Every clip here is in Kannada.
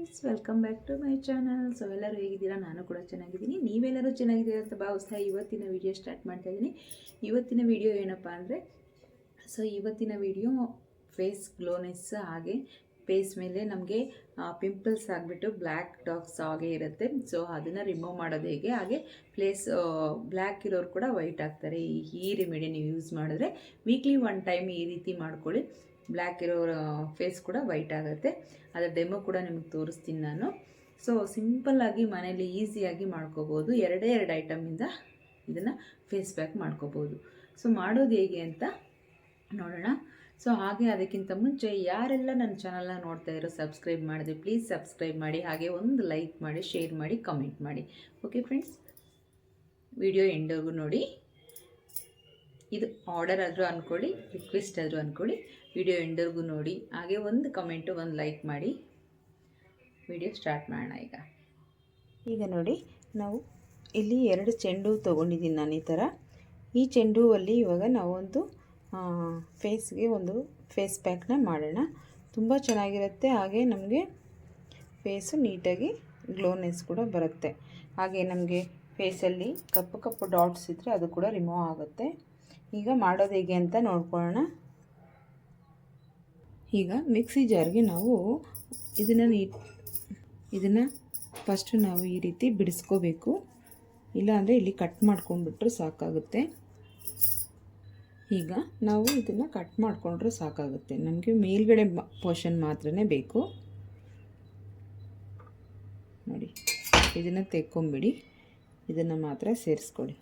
Friends welcome back to my channel so ಎಲ್ಲರೂ ಹೇಗಿದ್ದೀರಾ? ನಾನು ಕೂಡ ಚೆನ್ನಾಗಿದ್ದೀನಿ. ನೀವೆಲ್ಲರೂ ಚೆನ್ನಾಗಿದ್ದೀರಾ ಅಂತ ಭಾವಿಸ್ತಾ ಇವತ್ತಿನ ವಿಡಿಯೋ ಸ್ಟಾರ್ಟ್ ಮಾಡ್ತಾ ಇದ್ದೀನಿ. ಇವತ್ತಿನ ವಿಡಿಯೋ ಏನಪ್ಪ ಅಂದರೆ ಸೊ ಇವತ್ತಿನ ವಿಡಿಯೋ ಫೇಸ್ ಗ್ಲೋನೆಸ್ ಹಾಗೆ ಫೇಸ್ ಮೇಲೆ ನಮಗೆ ಪಿಂಪಲ್ಸ್ ಆಗಿಬಿಟ್ಟು ಬ್ಲ್ಯಾಕ್ ಡಾಕ್ಸ್ ಹಾಗೆ ಇರುತ್ತೆ. ಸೊ ಅದನ್ನು ರಿಮೂವ್ ಮಾಡೋದು ಹೇಗೆ? ಹಾಗೆ ಪ್ಲೇಸ್ ಬ್ಲ್ಯಾಕ್ ಇರೋರು ಕೂಡ ವೈಟ್ ಆಗ್ತಾರೆ ಈ ರೆಮಿಡಿ ನೀವು ಯೂಸ್ ಮಾಡಿದ್ರೆ ವೀಕ್ಲಿ ಒನ್ ಟೈಮ್ ಈ ರೀತಿ ಮಾಡ್ಕೊಳ್ಳಿ. ಬ್ಲ್ಯಾಕ್ ಇರೋ ಫೇಸ್ ಕೂಡ ವೈಟ್ ಆಗುತ್ತೆ. ಅದರ ಡೆಮೋ ಕೂಡ ನಿಮಗೆ ತೋರಿಸ್ತೀನಿ ನಾನು. ಸೊ ಸಿಂಪಲ್ಲಾಗಿ ಮನೇಲಿ ಈಸಿಯಾಗಿ ಮಾಡ್ಕೋಬೋದು. ಎರಡೇ ಎರಡು ಐಟಮಿಂದ ಇದನ್ನು ಫೇಸ್ ಪ್ಯಾಕ್ ಮಾಡ್ಕೋಬೋದು. ಸೊ ಮಾಡೋದು ಹೇಗೆ ಅಂತ ನೋಡೋಣ. ಸೊ ಹಾಗೆ ಅದಕ್ಕಿಂತ ಮುಂಚೆ ಯಾರೆಲ್ಲ ನನ್ನ ಚಾನಲ್ನ ನೋಡ್ತಾ ಇರೋ ಸಬ್ಸ್ಕ್ರೈಬ್ ಮಾಡಿದ್ರೆ ಪ್ಲೀಸ್ ಸಬ್ಸ್ಕ್ರೈಬ್ ಮಾಡಿ, ಹಾಗೆ ಒಂದು ಲೈಕ್ ಮಾಡಿ ಶೇರ್ ಮಾಡಿ ಕಮೆಂಟ್ ಮಾಡಿ. ಓಕೆ ಫ್ರೆಂಡ್ಸ್ ವಿಡಿಯೋ ಎಂಡವರೆಗೂ ನೋಡಿ. ಇದು ಆರ್ಡರ್ ಆದರೂ ಅಂದ್ಕೊಳ್ಳಿ ರಿಕ್ವೆಸ್ಟ್ ಆದರೂ ಅಂದ್ಕೊಳ್ಳಿ ವಿಡಿಯೋ ಎಂಡರ್ಗೂ ನೋಡಿ. ಹಾಗೆ ಒಂದು ಕಮೆಂಟು ಒಂದು ಲೈಕ್ ಮಾಡಿ. ವಿಡಿಯೋ ಸ್ಟಾರ್ಟ್ ಮಾಡೋಣ ಈಗ. ಈಗ ನೋಡಿ, ನಾವು ಇಲ್ಲಿ ಎರಡು ಚೆಂಡು ತೊಗೊಂಡಿದ್ದೀನಿ ನಾನು ಈ ಥರ. ಈ ಚೆಂಡುವಲ್ಲಿ ಇವಾಗ ನಾವೊಂದು ಫೇಸ್ಗೆ ಒಂದು ಫೇಸ್ ಪ್ಯಾಕ್ನ ಮಾಡೋಣ. ತುಂಬ ಚೆನ್ನಾಗಿರುತ್ತೆ. ಹಾಗೆ ನಮಗೆ ಫೇಸು ನೀಟಾಗಿ ಗ್ಲೋನೆಸ್ ಕೂಡ ಬರುತ್ತೆ. ಹಾಗೆ ನಮಗೆ ಫೇಸಲ್ಲಿ ಕಪ್ಪು ಕಪ್ಪು ಡಾಟ್ಸ್ ಇದ್ದರೆ ಅದು ಕೂಡ ರಿಮೂವ್ ಆಗುತ್ತೆ. ಈಗ ಮಾಡೋದು ಹೇಗೆ ಅಂತ ನೋಡ್ಕೊಳ್ಳೋಣ. ಈಗ ಮಿಕ್ಸಿ ಜಾರ್ಗೆ ನಾವು ಇದನ್ನು ಇದನ್ನು ಫಸ್ಟು ನಾವು ಈ ರೀತಿ ಬಿಡಿಸ್ಕೋಬೇಕು. ಇಲ್ಲಾಂದರೆ ಇಲ್ಲಿ ಕಟ್ ಮಾಡ್ಕೊಂಡ್ಬಿಟ್ರೆ ಸಾಕಾಗುತ್ತೆ. ಈಗ ನಾವು ಇದನ್ನು ಕಟ್ ಮಾಡಿಕೊಂಡ್ರೆ ಸಾಕಾಗುತ್ತೆ. ನಮಗೆ ಮೇಲ್ಗಡೆ ಪೋರ್ಷನ್ ಮಾತ್ರನೇ ಬೇಕು. ನೋಡಿ, ಇದನ್ನು ತೆಕ್ಕೊಂಬಿಡಿ. ಇದನ್ನು ಮಾತ್ರ ಸೇರಿಸ್ಕೊಡಿ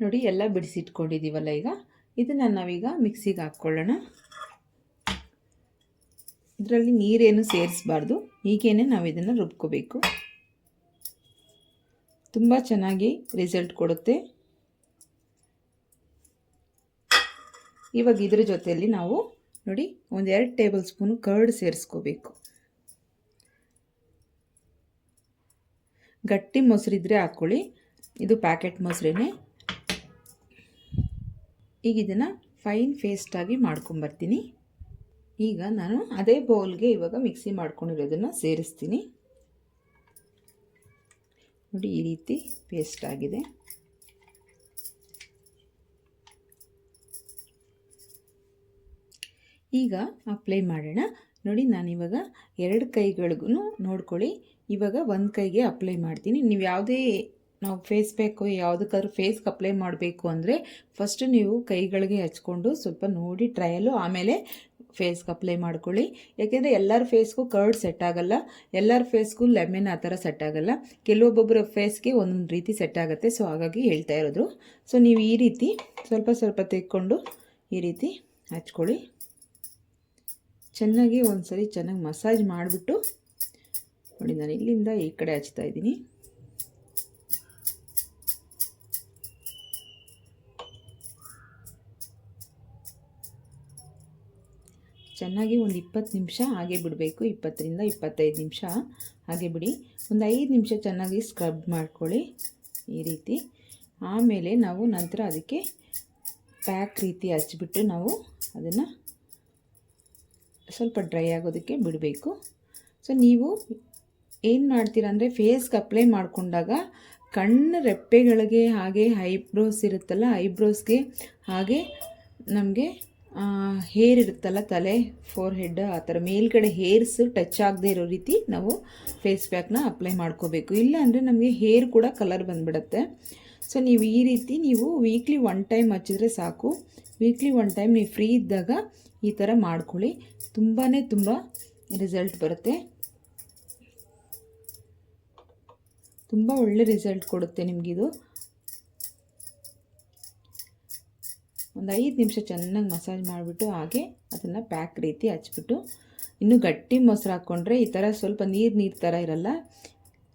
ನೋಡಿ, ಎಲ್ಲ ಬಿಡಿಸಿಟ್ಕೊಂಡಿದ್ದೀವಲ್ಲ ಈಗ. ಇದನ್ನು ನಾವೀಗ ಮಿಕ್ಸಿಗೆ ಹಾಕ್ಕೊಳ್ಳೋಣ. ಇದರಲ್ಲಿ ನೀರೇನು ಸೇರಿಸಬಾರ್ದು. ಹೀಗೇನೆ ನಾವು ಇದನ್ನು ರುಬ್ಕೋಬೇಕು. ತುಂಬ ಚೆನ್ನಾಗಿ ರಿಸಲ್ಟ್ ಕೊಡುತ್ತೆ. ಇವಾಗ ಇದ್ರ ಜೊತೆಯಲ್ಲಿ ನಾವು ನೋಡಿ ಒಂದು ಎರಡು ಟೇಬಲ್ ಸ್ಪೂನ್ ಕರ್ಡ್ ಸೇರಿಸ್ಕೋಬೇಕು. ಗಟ್ಟಿ ಮೊಸರಿದ್ರೆ ಹಾಕ್ಕೊಳ್ಳಿ ಇದು ಪ್ಯಾಕೆಟ್ ಮೊಸರೇನೆ. ಈಗ ಇದನ್ನು ಫೈನ್ ಫೇಸ್ಟಾಗಿ ಮಾಡ್ಕೊಂಬರ್ತೀನಿ. ಈಗ ನಾನು ಅದೇ ಬೌಲ್ಗೆ ಇವಾಗ ಮಿಕ್ಸಿ ಮಾಡ್ಕೊಂಡಿರೋದನ್ನು ಸೇರಿಸ್ತೀನಿ. ನೋಡಿ, ಈ ರೀತಿ ಪೇಸ್ಟ್ ಆಗಿದೆ. ಈಗ ಅಪ್ಲೈ ಮಾಡೋಣ. ನೋಡಿ ನಾನಿವಾಗ ಎರಡು ಕೈಗಳಿಗೂ ನೋಡ್ಕೊಳ್ಳಿ. ಇವಾಗ ಒಂದು ಕೈಗೆ ಅಪ್ಲೈ ಮಾಡ್ತೀನಿ. ನೀವು ಯಾವುದೇ ನಾವು ಫೇಸ್ ಪ್ಯಾಕು ಯಾವುದಕ್ಕಾದ್ರೂ ಫೇಸ್ಗೆ ಅಪ್ಲೈ ಮಾಡಬೇಕು ಅಂದರೆ ಫಸ್ಟ್ ನೀವು ಕೈಗಳಿಗೆ ಹಚ್ಕೊಂಡು ಸ್ವಲ್ಪ ನೋಡಿ ಟ್ರಯಲು ಆಮೇಲೆ ಫೇಸ್ಗೆ ಅಪ್ಲೈ ಮಾಡ್ಕೊಳ್ಳಿ. ಯಾಕೆಂದರೆ ಎಲ್ಲರ ಫೇಸ್ಗೂ ಕರ್ಡ್ ಸೆಟ್ ಆಗಲ್ಲ, ಎಲ್ಲರ ಫೇಸ್ಗೂ ಲೆಮನ್ ಆ ಥರ ಸೆಟ್ ಆಗಲ್ಲ. ಕೆಲವೊಬ್ಬೊಬ್ಬರ ಫೇಸ್ಗೆ ಒಂದೊಂದು ರೀತಿ ಸೆಟ್ ಆಗುತ್ತೆ ಸೊ ಹಾಗಾಗಿ ಹೇಳ್ತಾ ಇರೋದು. ಸೊ ನೀವು ಈ ರೀತಿ ಸ್ವಲ್ಪ ಸ್ವಲ್ಪ ತೆಕ್ಕೊಂಡು ಈ ರೀತಿ ಹಚ್ಕೊಳ್ಳಿ. ಚೆನ್ನಾಗಿ ಒಂದು ಸರಿ ಚೆನ್ನಾಗಿ ಮಸಾಜ್ ಮಾಡಿಬಿಟ್ಟು ನೋಡಿ, ನಾನು ಇಲ್ಲಿಂದ ಈ ಕಡೆ ಹಚ್ತಾ ಇದ್ದೀನಿ. ಚೆನ್ನಾಗಿ ಒಂದು ಇಪ್ಪತ್ತು ನಿಮಿಷ ಹಾಗೆ ಬಿಡಬೇಕು. ಇಪ್ಪತ್ತರಿಂದ ಇಪ್ಪತ್ತೈದು ನಿಮಿಷ ಹಾಗೆ ಬಿಡಿ. ಒಂದು ಐದು ನಿಮಿಷ ಚೆನ್ನಾಗಿ ಸ್ಕ್ರಬ್ ಮಾಡ್ಕೊಳ್ಳಿ ಈ ರೀತಿ. ಆಮೇಲೆ ನಾವು ನಂತರ ಅದಕ್ಕೆ ಪ್ಯಾಕ್ ರೀತಿ ಹಚ್ಚಿಬಿಟ್ಟು ನಾವು ಅದನ್ನು ಸ್ವಲ್ಪ ಡ್ರೈ ಆಗೋದಕ್ಕೆ ಬಿಡಬೇಕು. ಸೊ ನೀವು ಏನು ಮಾಡ್ತೀರಾ ಅಂದರೆ ಫೇಸ್ಗೆ ಅಪ್ಲೈ ಮಾಡಿಕೊಂಡಾಗ ಕಣ್ಣು ರೆಪ್ಪೆಗಳಿಗೆ ಹಾಗೆ ಐಬ್ರೋಸ್ ಇರುತ್ತಲ್ಲ ಐಬ್ರೋಸ್ಗೆ ಹಾಗೆ ನಮಗೆ ಹೇರ್ ಇರುತ್ತಲ್ಲ ತಲೆ ಫೋರ್ ಹೆಡ್ ಆ ಥರ ಮೇಲ್ಗಡೆ ಹೇರ್ಸ್ ಟಚ್ ಆಗದೆ ಇರೋ ರೀತಿ ನಾವು ಫೇಸ್ ಪ್ಯಾಕ್ನ ಅಪ್ಲೈ ಮಾಡ್ಕೋಬೇಕು. ಇಲ್ಲ ಅಂದರೆ ನಮಗೆ ಹೇರ್ ಕೂಡ ಕಲರ್ ಬಂದುಬಿಡುತ್ತೆ. ಸೊ ನೀವು ಈ ರೀತಿ ನೀವು ವೀಕ್ಲಿ ಒನ್ ಟೈಮ್ ಹಚ್ಚಿದ್ರೆ ಸಾಕು. ವೀಕ್ಲಿ ಒನ್ ಟೈಮ್ ನೀವು ಫ್ರೀ ಇದ್ದಾಗ ಈ ಥರ ಮಾಡ್ಕೊಳ್ಳಿ. ತುಂಬಾ ತುಂಬ ರಿಸಲ್ಟ್ ಬರುತ್ತೆ. ತುಂಬ ಒಳ್ಳೆ ರಿಸಲ್ಟ್ ಕೊಡುತ್ತೆ ನಿಮಗಿದು. ಒಂದು ಐದು ನಿಮಿಷ ಚೆನ್ನಾಗಿ ಮಸಾಜ್ ಮಾಡಿಬಿಟ್ಟು ಹಾಗೆ ಅದನ್ನು ಪ್ಯಾಕ್ ರೀತಿ ಹಚ್ಬಿಟ್ಟು ಇನ್ನು ಗಟ್ಟಿ ಮೊಸರು ಹಾಕ್ಕೊಂಡ್ರೆ ಈ ಥರ ಸ್ವಲ್ಪ ನೀರು ನೀರು ಥರ ಇರಲ್ಲ.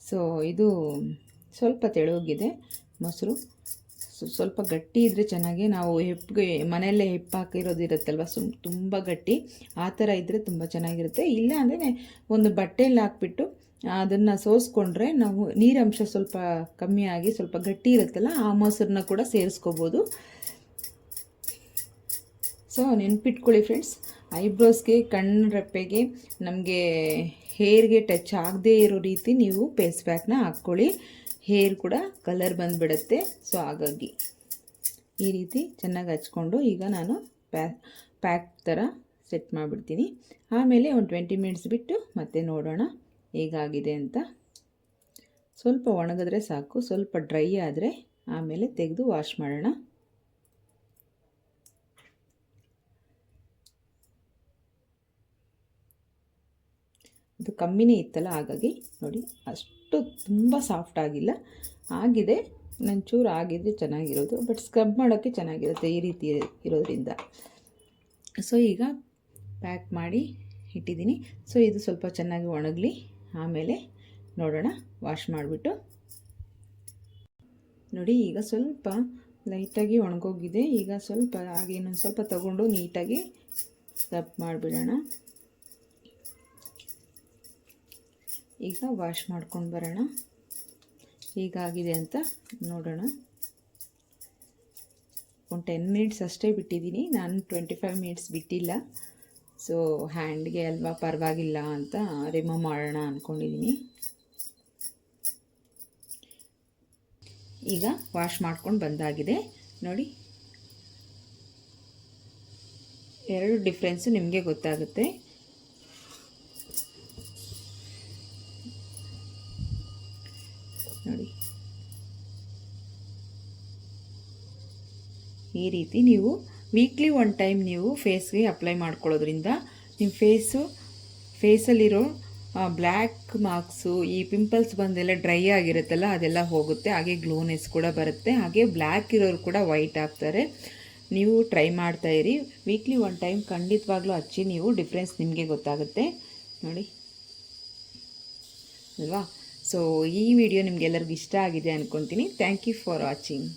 ಸೊ ಇದು ಸ್ವಲ್ಪ ತೆಳುವಾಗಿದೆ ಮೊಸರು. ಸ್ವ- ಸ್ವಲ್ಪ ಗಟ್ಟಿ ಇದ್ದರೆ ಚೆನ್ನಾಗಿ ನಾವು ಹೆಪ್ಪಿಗೆ ಮನೆಯಲ್ಲೇ ಹೆಪ್ಪು ಹಾಕಿರೋದು ಇರುತ್ತಲ್ವ, ಸುಮ್ ತುಂಬ ಗಟ್ಟಿ, ಆ ಥರ ಇದ್ದರೆ ತುಂಬ ಚೆನ್ನಾಗಿರುತ್ತೆ. ಇಲ್ಲ ಅಂದರೆ ಒಂದು ಬಟ್ಟೆಯಲ್ಲಿ ಹಾಕ್ಬಿಟ್ಟು ಅದನ್ನು ಸೋಸ್ಕೊಂಡ್ರೆ ನಾವು ನೀರಂಶ ಸ್ವಲ್ಪ ಕಮ್ಮಿ ಆಗಿ ಸ್ವಲ್ಪ ಗಟ್ಟಿ ಇರುತ್ತಲ್ಲ, ಆ ಮೊಸರನ್ನ ಕೂಡ ಸೇರಿಸ್ಕೋಬೋದು. ಸೊ ನೆನ್ಪಿಟ್ಕೊಳ್ಳಿ ಫ್ರೆಂಡ್ಸ್ ಐಬ್ರೋಸ್ಗೆ ಕಣ್ಣು ರೆಪ್ಪೆಗೆ ನಮಗೆ ಹೇರ್ಗೆ ಟಚ್ ಆಗದೇ ಇರೋ ರೀತಿ ನೀವು ಪೇಸ್ ಪ್ಯಾಕ್ನ ಹಾಕ್ಕೊಳ್ಳಿ. ಹೇರ್ ಕೂಡ ಕಲರ್ ಬಂದುಬಿಡುತ್ತೆ. ಸೊ ಹಾಗಾಗಿ ಈ ರೀತಿ ಚೆನ್ನಾಗಿ ಹಚ್ಕೊಂಡು ಈಗ ನಾನು ಪ್ಯಾ ಪ್ಯಾಕ್ ಥರ ಸೆಟ್ ಮಾಡಿಬಿಡ್ತೀನಿ. ಆಮೇಲೆ ಒಂದು ಟ್ವೆಂಟಿ ಮಿನಿಟ್ಸ್ ಬಿಟ್ಟು ಮತ್ತೆ ನೋಡೋಣ ಹೇಗಾಗಿದೆ ಅಂತ. ಸ್ವಲ್ಪ ಒಣಗಿದ್ರೆ ಸಾಕು, ಸ್ವಲ್ಪ ಡ್ರೈ ಆದರೆ ಆಮೇಲೆ ತೆಗೆದು ವಾಶ್ ಮಾಡೋಣ. ಅದು ಕಮ್ಮಿನೇ ಇತ್ತಲ್ಲ, ಹಾಗಾಗಿ ನೋಡಿ, ಅಷ್ಟು ತುಂಬ ಸಾಫ್ಟ್ ಆಗಿಲ್ಲ. ಆಗಿದೆ ನಂಚೂರು ಆಗಿದ್ರೆ ಚೆನ್ನಾಗಿರೋದು ಬಟ್ ಸ್ಕ್ರಬ್ ಮಾಡೋಕ್ಕೆ ಚೆನ್ನಾಗಿರುತ್ತೆ ಈ ರೀತಿ ಇರೋದ್ರಿಂದ. ಸೊ ಈಗ ಪ್ಯಾಕ್ ಮಾಡಿ ಇಟ್ಟಿದ್ದೀನಿ. ಸೊ ಇದು ಸ್ವಲ್ಪ ಚೆನ್ನಾಗಿ ಒಣಗಲಿ, ಆಮೇಲೆ ನೋಡೋಣ ವಾಶ್ ಮಾಡಿಬಿಟ್ಟು. ನೋಡಿ, ಈಗ ಸ್ವಲ್ಪ ಲೈಟಾಗಿ ಒಣಗೋಗಿದೆ. ಈಗ ಸ್ವಲ್ಪ ಹಾಗೆ ಇನ್ನೊಂದು ಸ್ವಲ್ಪ ತಗೊಂಡು ನೀಟಾಗಿ ಸ್ಕ್ರಬ್ ಮಾಡಿಬಿಡೋಣ. ಈಗ ವಾಶ್ ಮಾಡ್ಕೊಂಡು ಬರೋಣ. ಹೀಗಾಗಿದೆ ಅಂತ ನೋಡೋಣ. ಒಂದು ಟೆನ್ ಮಿನಿಟ್ಸ್ ಅಷ್ಟೇ ಬಿಟ್ಟಿದ್ದೀನಿ. ನಾನು ಟ್ವೆಂಟಿ ಫೈವ್ ಮಿನಿಟ್ಸ್ ಬಿಟ್ಟಿಲ್ಲ ಸೊ ಹ್ಯಾಂಡ್ಗೆ ಅಲ್ವಾ ಪರವಾಗಿಲ್ಲ ಅಂತ ರಿಮೂವ್ ಮಾಡೋಣ ಅಂದ್ಕೊಂಡಿದ್ದೀನಿ ಈಗ ವಾಶ್ ಮಾಡ್ಕೊಂಡು ಬಂದಾಗಿದೆ. ನೋಡಿ. ಎರಡು ಡಿಫ್ರೆನ್ಸು ನಿಮಗೆ ಗೊತ್ತಾಗುತ್ತೆ. ನೋಡಿ. ಈ ರೀತಿ ನೀವು ವೀಕ್ಲಿ ಒನ್ ಟೈಮ್ ನೀವು ಫೇಸ್ಗೆ ಅಪ್ಲೈ ಮಾಡ್ಕೊಳ್ಳೋದ್ರಿಂದ ನಿಮ್ಮ ಫೇಸು ಫೇಸಲ್ಲಿರೋ ಬ್ಲ್ಯಾಕ್ ಮಾರ್ಕ್ಸು ಈ ಪಿಂಪಲ್ಸ್ ಬಂದೆಲ್ಲ ಡ್ರೈ ಆಗಿರುತ್ತಲ್ಲ, ಅದೆಲ್ಲ ಹೋಗುತ್ತೆ. ಹಾಗೆ ಗ್ಲೋನೆಸ್ ಕೂಡ ಬರುತ್ತೆ. ಹಾಗೆ ಬ್ಲ್ಯಾಕ್ ಇರೋರು ಕೂಡ ವೈಟ್ ಆಗ್ತಾರೆ. ನೀವು ಟ್ರೈ ಮಾಡ್ತಾ ಇರಿ. ವೀಕ್ಲಿ ಒನ್ ಟೈಮ್ ಖಂಡಿತವಾಗ್ಲೂ ಹಚ್ಚಿ ನೀವು ಡಿಫ್ರೆನ್ಸ್ ನಿಮಗೆ ಗೊತ್ತಾಗುತ್ತೆ. ನೋಡಿ. ಅಲ್ವಾ? ಸೊ ಈ ವಿಡಿಯೋ ನಿಮಗೆಲ್ಲರಿಗೂ ಇಷ್ಟ ಆಗಿದೆ ಅಂದ್ಕೊತೀನಿ ಥ್ಯಾಂಕ್ ಯು ಫಾರ್ ವಾಚಿಂಗ್